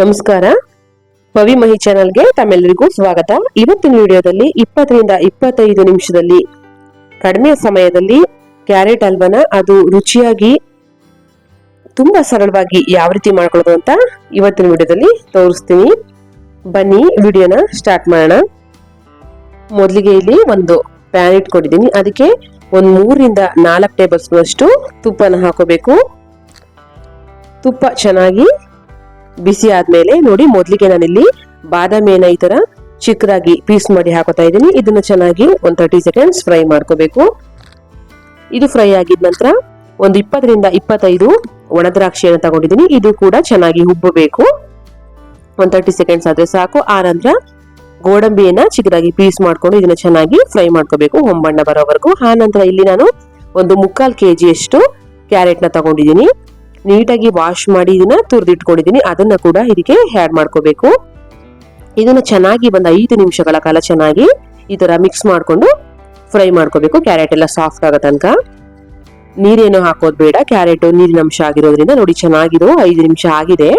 ನಮಸ್ಕಾರ. ಪವಿ ಮಹಿ ಚಾನಲ್ಗೆ ತಮ್ಮೆಲ್ಲರಿಗೂ ಸ್ವಾಗತ. ಇವತ್ತಿನ ವಿಡಿಯೋದಲ್ಲಿ ಇಪ್ಪತ್ತರಿಂದ ಇಪ್ಪತ್ತೈದು ನಿಮಿಷದಲ್ಲಿ ಕಡಿಮೆ ಸಮಯದಲ್ಲಿ ಕ್ಯಾರೆಟ್ ಹಲ್ವನ ಅದು ರುಚಿಯಾಗಿ ತುಂಬಾ ಸರಳವಾಗಿ ಯಾವ ರೀತಿ ಮಾಡ್ಕೊಳ್ಳೋದು ಅಂತ ಇವತ್ತಿನ ವಿಡಿಯೋದಲ್ಲಿ ತೋರಿಸ್ತೀನಿ. ಬನ್ನಿ, ವಿಡಿಯೋನ ಸ್ಟಾರ್ಟ್ ಮಾಡೋಣ. ಮೊದಲಿಗೆ ಇಲ್ಲಿ ಒಂದು ಪ್ಯಾನ್ ಇಟ್ಕೊಂಡಿದ್ದೀನಿ. ಅದಕ್ಕೆ ಒಂದು ಮೂರಿಂದ ನಾಲ್ಕು ಟೇಬಲ್ ಸ್ಪೂನ್ ಅಷ್ಟು ತುಪ್ಪನ ಹಾಕೋಬೇಕು. ತುಪ್ಪ ಚೆನ್ನಾಗಿ ಬಿಸಿ ಆದ್ಮೇಲೆ ನೋಡಿ ಮೊದಲಿಗೆ ನಾನಿಲ್ಲಿ ಬಾದಾಮಿಯನ್ನ ಈ ತರ ಚಿಕ್ಕದಾಗಿ ಪೀಸ್ ಮಾಡಿ ಹಾಕೋತಾ ಇದ್ದೀನಿ. ಇದನ್ನ ಚೆನ್ನಾಗಿ ಒಂದು ತರ್ಟಿ ಸೆಕೆಂಡ್ಸ್ ಫ್ರೈ ಮಾಡ್ಕೋಬೇಕು. ಇದು ಫ್ರೈ ಆಗಿದ ನಂತರ ಒಂದು ಇಪ್ಪತ್ತರಿಂದ ಇಪ್ಪತ್ತೈದು ಒಣ ದ್ರಾಕ್ಷಿಯನ್ನು ತಗೊಂಡಿದ್ದೀನಿ. ಇದು ಕೂಡ ಚೆನ್ನಾಗಿ ಹುಬ್ಬಬೇಕು. ಒಂದು ತರ್ಟಿ ಸೆಕೆಂಡ್ಸ್ ಆದ್ರೆ ಸಾಕು. ಆ ನಂತರ ಗೋಡಂಬಿಯನ್ನ ಚಿಕ್ಕದಾಗಿ ಪೀಸ್ ಮಾಡ್ಕೊಂಡು ಇದನ್ನ ಚೆನ್ನಾಗಿ ಫ್ರೈ ಮಾಡ್ಕೋಬೇಕು ಹೊಂಬಣ್ಣ ಬರೋವರೆಗೂ. ಆ ನಂತರ ಇಲ್ಲಿ ನಾನು ಒಂದು ಮುಕ್ಕಾಲ್ ಕೆ ಜಿಯಷ್ಟು ಕ್ಯಾರೆಟ್ನ ತಗೊಂಡಿದ್ದೀನಿ. ನೀಟಾಗಿ ವಾಶ್ ಮಾಡಿ ಇದನ್ನ ತುರಿದಿಟ್ಕೊಂಡಿದ್ದೀನಿ. ಅದನ್ನ ಕೂಡ ಇದಕ್ಕೆ ಆ್ಯಡ್ ಮಾಡ್ಕೋಬೇಕು. ಇದನ್ನ ಚೆನ್ನಾಗಿ ಒಂದು ಐದು ನಿಮಿಷಗಳ ಕಾಲ ಚೆನ್ನಾಗಿ ಈ ತರ ಮಿಕ್ಸ್ ಮಾಡ್ಕೊಂಡು ಫ್ರೈ ಮಾಡ್ಕೋಬೇಕು. ಕ್ಯಾರೆಟ್ ಎಲ್ಲ ಸಾಫ್ಟ್ ಆಗೋ ತನಕ. ನೀರೇನು ಹಾಕೋದು ಬೇಡ. ಕ್ಯಾರೆಟ್ ನೀರಿನ ಅಂಶ ಆಗಿರೋದ್ರಿಂದ ನೋಡಿ ಚೆನ್ನಾಗಿರೋ ಐದು ನಿಮಿಷ ಆಗಿದೆ.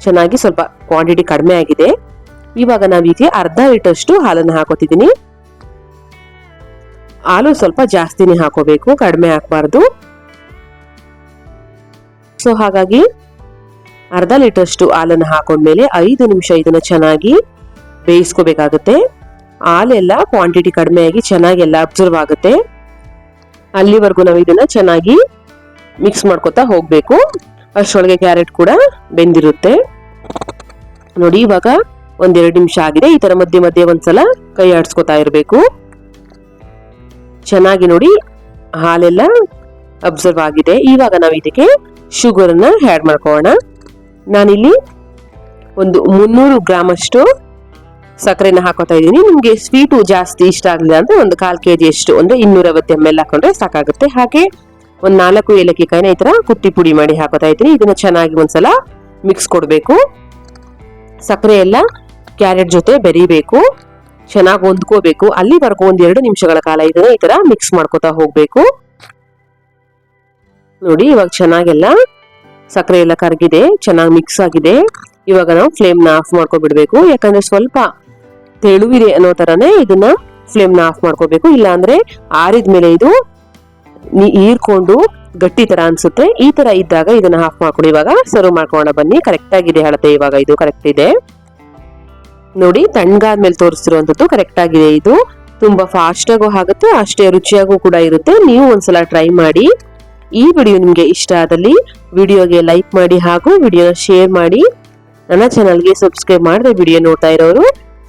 ಚೆನ್ನಾಗಿ ಸ್ವಲ್ಪ ಕ್ವಾಂಟಿಟಿ ಕಡಿಮೆ ಆಗಿದೆ. ಇವಾಗ ನಾವೀಗ ಅರ್ಧ ಲೀಟರ್ಷ್ಟು ಹಾಲನ್ನು ಹಾಕೋತಿದ್ದೀನಿ. ಹಾಲು ಸ್ವಲ್ಪ ಜಾಸ್ತಿನೇ ಹಾಕೋಬೇಕು. ಕಡಿಮೆ ಹಾಕಬಾರ್ದು ಸೊ ಹಾಗಾಗಿ ಅರ್ಧ ಲೀಟರ್ಷ್ಟು ಹಾಲನ್ನು ಹಾಕೊಂಡ್ಮೇಲೆ ಐದು ನಿಮಿಷ ಇದನ್ನ ಚೆನ್ನಾಗಿ ಬೇಯಿಸ್ಕೋಬೇಕಾಗುತ್ತೆ. ಹಾಲೆಲ್ಲ ಕ್ವಾಂಟಿಟಿ ಕಡಿಮೆ ಆಗಿ ಚೆನ್ನಾಗಿ ಎಲ್ಲ ಅಬ್ಸರ್ವ್ ಆಗುತ್ತೆ. ಅಲ್ಲಿವರೆಗೂ ನಾವು ಇದನ್ನ ಚೆನ್ನಾಗಿ ಮಿಕ್ಸ್ ಮಾಡ್ಕೊತಾ ಹೋಗ್ಬೇಕು. ಅಷ್ಟರೊಳಗೆ ಕ್ಯಾರೆಟ್ ಕೂಡ ಬೆಂದಿರುತ್ತೆ. ನೋಡಿ ಇವಾಗ ಒಂದೆರಡು ನಿಮಿಷ ಆಗಿದೆ. ಈ ತರ ಮಧ್ಯೆ ಮಧ್ಯೆ ಒಂದ್ಸಲ ಕೈ ಆಡಿಸ್ಕೊತಾ ಇರಬೇಕು. ಚೆನ್ನಾಗಿ ನೋಡಿ ಹಾಲೆಲ್ಲ ಅಬ್ಸರ್ವ್ ಆಗಿದೆ. ಇವಾಗ ನಾವು ಇದಕ್ಕೆ ಶುಗರ್ ಅನ್ನ ಆ್ಯಡ್ ಮಾಡ್ಕೊಳ್ಳೋಣ. ನಾನಿಲ್ಲಿ ಒಂದು ಮುನ್ನೂರು ಗ್ರಾಮ್ ಅಷ್ಟು ಸಕ್ಕರೆನ ಹಾಕೋತಾ ಇದ್ದೀನಿ. ನಿಮಗೆ ಸ್ವೀಟು ಜಾಸ್ತಿ ಇಷ್ಟ ಆಗಲಿಲ್ಲ ಅಂದ್ರೆ ಒಂದು ಕಾಲ್ ಕೆ ಜಿ ಅಷ್ಟು, ಅಂದ್ರೆ ಇನ್ನೂರೈವತ್ತು ಎಂ ಎಲ್ ಹಾಕೊಂಡ್ರೆ ಸಾಕಾಗುತ್ತೆ. ಹಾಗೆ ಒಂದು ನಾಲ್ಕು ಏಲಕ್ಕಿ ಕಾಯಿನ ಈ ತರ ಕುಟ್ಟಿ ಪುಡಿ ಮಾಡಿ ಹಾಕೋತಾ ಇದ್ದೀನಿ. ಇದನ್ನ ಚೆನ್ನಾಗಿ ಒಂದ್ಸಲ ಮಿಕ್ಸ್ ಕೊಡಬೇಕು. ಸಕ್ಕರೆ ಎಲ್ಲ ಕ್ಯಾರೆಟ್ ಜೊತೆ ಬೆರಿಬೇಕು. ಚೆನ್ನಾಗಿ ಹೊಂದ್ಕೋಬೇಕು. ಅಲ್ಲಿವರೆಗೂ ಎರಡು ನಿಮಿಷಗಳ ಕಾಲ ಇದನ್ನ ಈ ತರ ಮಿಕ್ಸ್ ಮಾಡ್ಕೋತಾ ಹೋಗ್ಬೇಕು. ನೋಡಿ, ಇವಾಗ ಚೆನ್ನಾಗೆಲ್ಲ ಸಕ್ಕರೆ ಎಲ್ಲ ಕರಗಿದೆ, ಚೆನ್ನಾಗಿ ಮಿಕ್ಸ್ ಆಗಿದೆ. ಇವಾಗ ನಾವು ಫ್ಲೇಮ್ನ ಆಫ್ ಮಾಡ್ಕೊಬಿಡ್ಬೇಕು. ಯಾಕಂದ್ರೆ ಸ್ವಲ್ಪ ತೆಳುವಿದೆ ಅನ್ನೋ ತರನೇ ಇದನ್ನ ಫ್ಲೇಮ್ನ ಆಫ್ ಮಾಡ್ಕೋಬೇಕು. ಇಲ್ಲಾಂದ್ರೆ ಆರಿದ ಮೇಲೆ ಇದು ಹೀರ್ಕೊಂಡು ಗಟ್ಟಿ ತರ ಅನ್ಸುತ್ತೆ. ಈ ತರ ಇದ್ದಾಗ ಇದನ್ನ ಆಫ್ ಮಾಡ್ಕೊಡಿ. ಇವಾಗ ಸರ್ವ್ ಮಾಡ್ಕೊಂಡ ಬನ್ನಿ. ಕರೆಕ್ಟ್ ಆಗಿದೆ ಅಳತೆ ಇವಾಗ ಇದು. ಕರೆಕ್ಟ್ ಇದೆ. ನೋಡಿ, ತಣ್ಣಗಾದ್ಮೇಲೆ ತೋರಿಸ್ತಿರುವಂತದ್ದು ಕರೆಕ್ಟ್ ಆಗಿದೆ ಇದು. ತುಂಬಾ ಫಾಸ್ಟ್ ಆಗೋ ಆಗುತ್ತೆ ಅಷ್ಟೇ ರುಚಿಯಾಗೂ ಕೂಡ ಇರುತ್ತೆ. ನೀವು ಒಂದ್ಸಲ ಟ್ರೈ ಮಾಡಿ. ಈ ವಿಡಿಯೋ ನಿಮಗೆ ಇಷ್ಟ ಆದಲ್ಲಿ ವಿಡಿಯೋಗೆ ಲೈಕ್ ಮಾಡಿ ಹಾಗೂ ವಿಡಿಯೋನ ಶೇರ್ ಮಾಡಿ. ನನ್ನ ಚಾನಲ್ಗೆ ಸಬ್ಸ್ಕ್ರೈಬ್ ಮಾಡದೆ ವಿಡಿಯೋ ನೋಡ್ತಾ ಇರೋರು,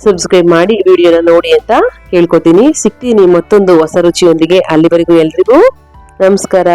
ಸಬ್ಸ್ಕ್ರೈಬ್ ಮಾಡಿ ವಿಡಿಯೋನ ನೋಡಿ ಅಂತ ಹೇಳ್ಕೊತೀನಿ. ಸಿಗ್ತೀನಿ ಮತ್ತೊಂದು ಹೊಸ ರುಚಿಯೊಂದಿಗೆ ಅಲ್ಲಿವರೆಗೂ ಎಲ್ರಿಗೂ. ನಮಸ್ಕಾರ.